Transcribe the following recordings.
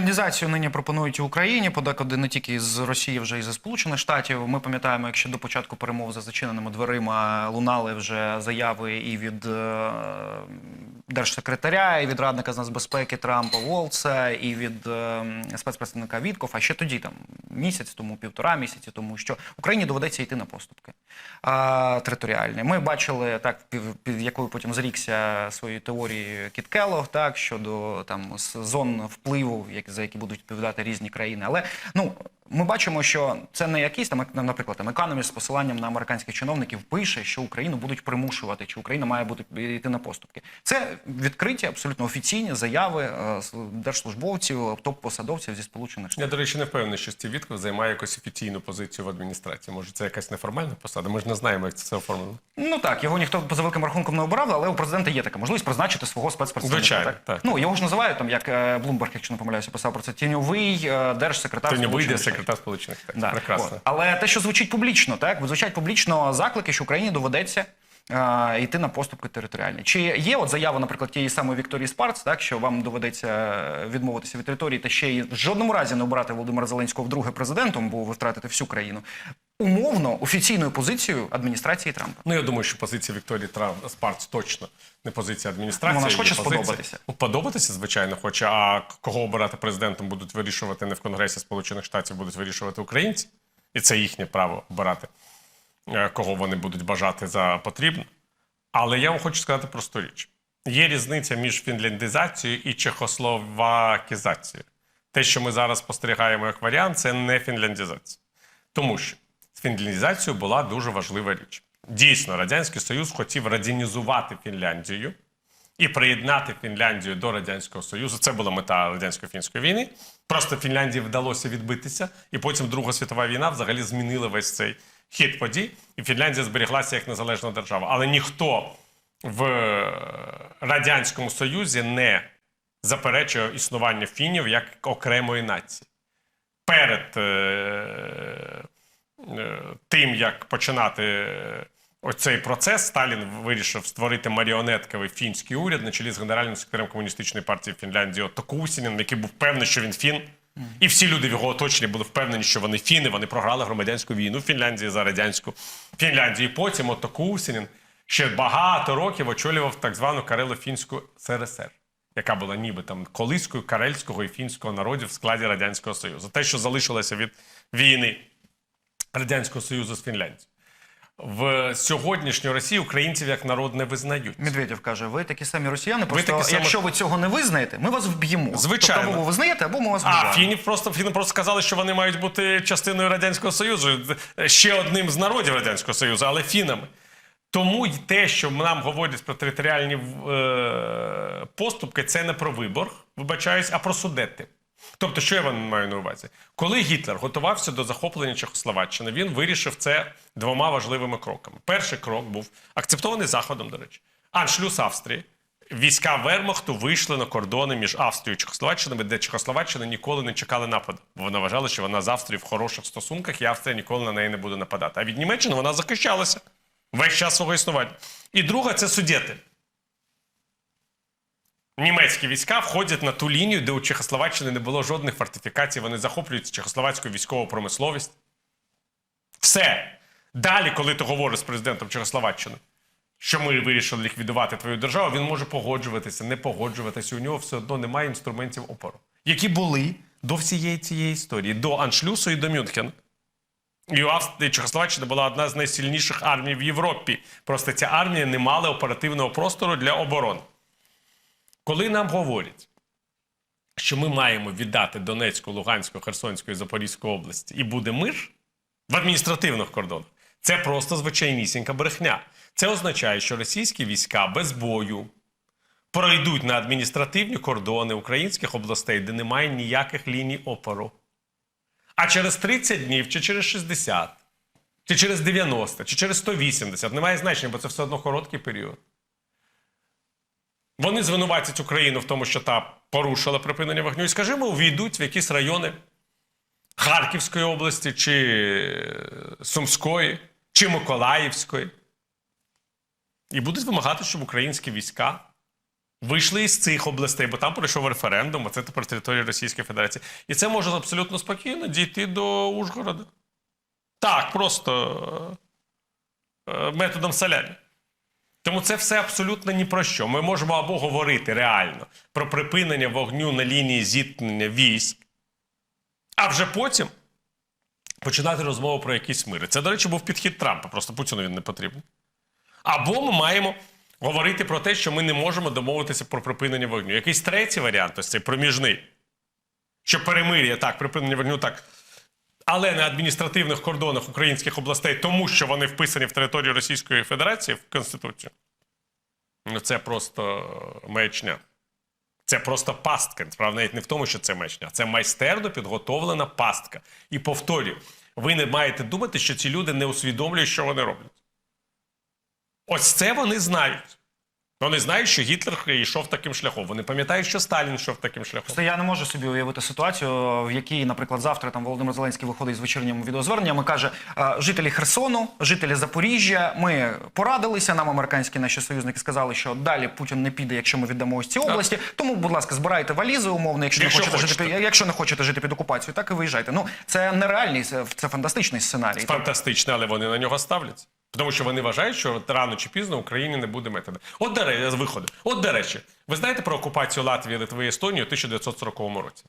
фінляндізацію нині пропонують і Україні, подекуди не тільки з Росії, вже і зі Сполучених Штатів. Ми пам'ятаємо, якщо до початку перемов за зачиненими дверима лунали вже заяви і від е, держсекретаря, і від радника з нацбезпеки Трампа Волца, і від е, спецпредставника Вітков, а ще тоді, там місяць тому, півтора місяці тому, що Україні доведеться йти на поступки а, територіальні. Ми бачили так, під, якою потім зрікся свої теорії Кіт Келлог, так щодо там зон впливу, як за які будуть відповідати різні країни. Але ну ми бачимо, що це не якийсь там, наприклад, там Economist з посиланням на американських чиновників пише, що Україну будуть примушувати, чи Україна має бути йти на поступки. Це відкриті, абсолютно офіційні заяви е, держслужбовців, топ-посадовців зі сполучених штатів. Я, до речі, не впевнений, що Стів Вітков займає якусь офіційну позицію в адміністрації. Може, це якась неформальна посада? Ми ж не знаємо, як це оформлено. Ну так, його ніхто за великим рахунком не обирав, але у президента є така можливість призначити свого спецпредставника. Звичайно, так. Ну його ж називають там, як Блумберг, якщо не помиляюся, писав про це тіньовий е, держсекретар. Сполучених Штатів. Секретар Сполучених Штатів. Да. Прекрасно. О, Але те, що звучить публічно, так звучать публічно заклики, що Україні доведеться. е, Йти на поступки територіальні. Чи є от заява, наприклад, тієї самої Вікторії Спарц, так що вам доведеться е, відмовитися від території та ще й в жодному разі не обрати Володимира Зеленського вдруге президентом, бо ви втратите всю країну. Умовно офіційною позицією адміністрації Трампа. Ну, я думаю, що позиція Вікторії Трамп Спарц точно не позиція адміністрації. Ну, вона ж хоче позиція- сподобатися. Ну, подобатися, звичайно, хоче. А кого обирати президентом будуть вирішувати не в Конгресі Сполучених Штатів, будуть вирішувати українці. І це їхнє право обирати, е, кого вони будуть бажати за потрібне. Але я вам хочу сказати просту річ: є різниця між фінляндизацією і чехословакізацією. Те, що ми зараз спостерігаємо як варіант, це не фінляндизація. Тому що з була дуже важлива річ. Дійсно, Радянський Союз хотів радянізувати Фінляндію і приєднати Фінляндію до Радянського Союзу. Це була мета радянсько-фінської війни. Просто Фінляндії вдалося відбитися, і потім Друга світова війна взагалі змінила весь цей хід подій, і Фінляндія зберіглася як незалежна держава. Але ніхто в Радянському Союзі не заперечує існування фінів як окремої нації. Перед е, тим, як починати е, оцей процес, Сталін вирішив створити маріонетковий фінський уряд на чолі з генеральним секретарем комуністичної партії Фінляндії Отто Кусінін, який був певний, що він фін. І всі люди в його оточенні були впевнені, що вони фіни, вони програли громадянську війну в Фінляндії за радянську Фінляндію. І потім Отто Кусінін ще багато років очолював так звану Карело-фінську СРСР, яка була ніби там колискою карельського і фінського народів в складі Радянського Союзу. Те, що залишилося від війни Радянського Союзу з Фінляндією. В сьогоднішню Росію українців як народ не визнають. Медведєв каже: ви такі самі росіяни. Просто такі самі- якщо ви цього не визнаєте, ми вас вб'ємо. Звичайно. Тобто або ви визнаєте, або ми вас А вб'ємо. фінів просто фіни просто сказали, що вони мають бути частиною радянського союзу, ще одним з народів радянського союзу, але фінами. Тому й те, що нам говорять про територіальні е, поступки, це не про вибор, вибачаюсь, а про судети. Тобто, що я вам маю на увазі? Коли Гітлер готувався до захоплення Чехословаччини, він вирішив це двома важливими кроками. Перший крок був акцептований Заходом, до речі, аншлюз Австрії. Війська Вермахту вийшли на кордони між Австрією і Чехословаччиною, де Чехословаччина ніколи не чекали нападу. Вона вважала, що вона з Австрією в хороших стосунках, і Австрія ніколи на неї не буде нападати. А від Німеччини вона захищалася весь час свого існування. І друга це судети. Німецькі війська входять на ту лінію, де у Чехословаччини не було жодних фортифікацій. Вони захоплюють чехословацьку військову промисловість. Все. Далі, коли ти говориш з президентом Чехословаччини, що ми вирішили ліквідувати твою державу, він може погоджуватися, не погоджуватися. У нього все одно немає інструментів опору, які були до всієї цієї історії, до Аншлюсу і до Мюнхена. І Чехословаччина була одна з найсильніших армій в Європі. Просто ця армія не мала оперативного простору для оборони. Коли нам говорять, що ми маємо віддати Донецьку, Луганську, Херсонську і Запорізьку області, і буде мир в адміністративних кордонах, це просто звичайнісінька брехня. Це означає, що російські війська без бою пройдуть на адміністративні кордони українських областей, де немає ніяких ліній опору. А через 30 днів, чи через 60, чи через 90, чи через 180, немає значення, бо це все одно короткий період. Вони звинуватять Україну в тому, що та порушила припинення вогню, і скажімо, увійдуть в якісь райони Харківської області, чи Сумської, чи Миколаївської. І будуть вимагати, щоб українські війська вийшли із цих областей, бо там пройшов референдум, а це тепер територія Російської Федерації. І це може абсолютно спокійно дійти до Ужгорода. Так, просто е, е, методом салямі. Тому це все абсолютно ні про що. Ми можемо або говорити реально про припинення вогню на лінії зіткнення військ, а вже потім починати розмову про якісь мири. Це, до речі, був підхід Трампа, просто Путіну він не потрібен. Або ми маємо говорити про те, що ми не можемо домовитися про припинення вогню. Якийсь третій варіант, ось цей проміжний, що перемир'я, так, припинення вогню, так. Але на адміністративних кордонах українських областей, тому що вони вписані в територію Російської Федерації в Конституцію. Ну, це просто маячня. Це просто пастка. Справа навіть не в тому, що це маячня. Це майстерно підготовлена пастка. І повторюю, ви не маєте думати, що ці люди не усвідомлюють, що вони роблять. Ось це вони знають. Вони знають, що Гітлер йшов таким шляхом. Вони пам'ятають, що Сталін йшов таким шляхом. Просто я не можу собі уявити ситуацію, в якій, наприклад, завтра там Володимир Зеленський виходить з вечірнім відеозверненням і каже: жителі Херсону, жителі Запоріжжя, ми порадилися. Нам американські наші союзники сказали, що далі Путін не піде, якщо ми віддамо ось ці області. Тому, будь ласка, збирайте валізи умовно, якщо, Якщо не хочете, хочете. жити якщо не хочете жити під окупацією, так і виїжджайте. Ну це нереальний, це, фантастичний сценарій. Фантастично, але вони на нього ставляться. Тому що вони вважають, що рано чи пізно в Україні не буде методу. От до речі, виходу. От до речі, ви знаєте про окупацію Латвії, Литви і Естонії у 1940 році?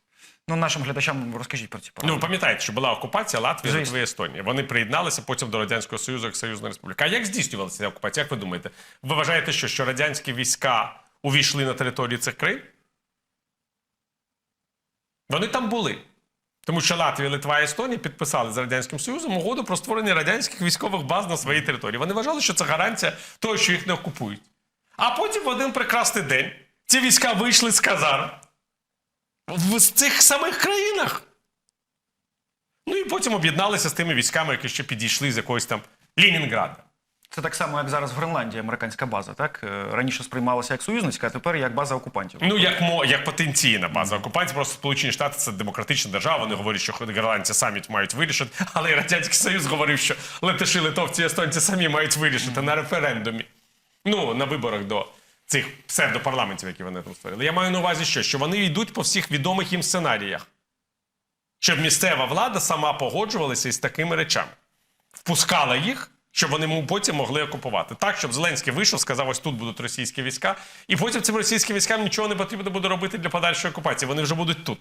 Ну нашим глядачам розкажіть про ці Ну, ви пам'ятаєте, що була окупація Латвії, Литви і Естонії. Вони приєдналися потім до Радянського Союзу як Союзна Республіка. А як здійснювалася ця окупація? Як ви думаєте? Ви вважаєте, що, що радянські війська увійшли на територію цих країн? Вони там були. Тому що Латвія, Литва і Естонія підписали з Радянським Союзом угоду про створення радянських військових баз на своїй території. Вони вважали, що це гарантія того, що їх не окупують. А потім в один прекрасний день ці війська вийшли з казарм в цих самих країнах. Ну і потім об'єдналися з тими військами, які ще підійшли з якогось там Лінінграда. Це так само, як зараз в Гренландії американська база. Так Е, раніше сприймалася як союзницька, а тепер як база окупантів. Ну, як, як потенційна база окупантів, просто Сполучені Штати це демократична держава. Вони говорять, що гренландці самі мають вирішити. Але і Радянський Союз говорив, що летиші, литовці і естонці самі мають вирішити на референдумі. Ну, на виборах до цих псевдопарламентів, які вони там створили. Я маю на увазі, що, що вони йдуть по всіх відомих їм сценаріях. Щоб місцева влада сама погоджувалася із такими речами. Впускала їх, щоб вони потім могли окупувати. Так, щоб Зеленський вийшов, сказав, ось тут будуть російські війська, і потім цим російським військам нічого не потрібно буде робити для подальшої окупації. Вони вже будуть тут.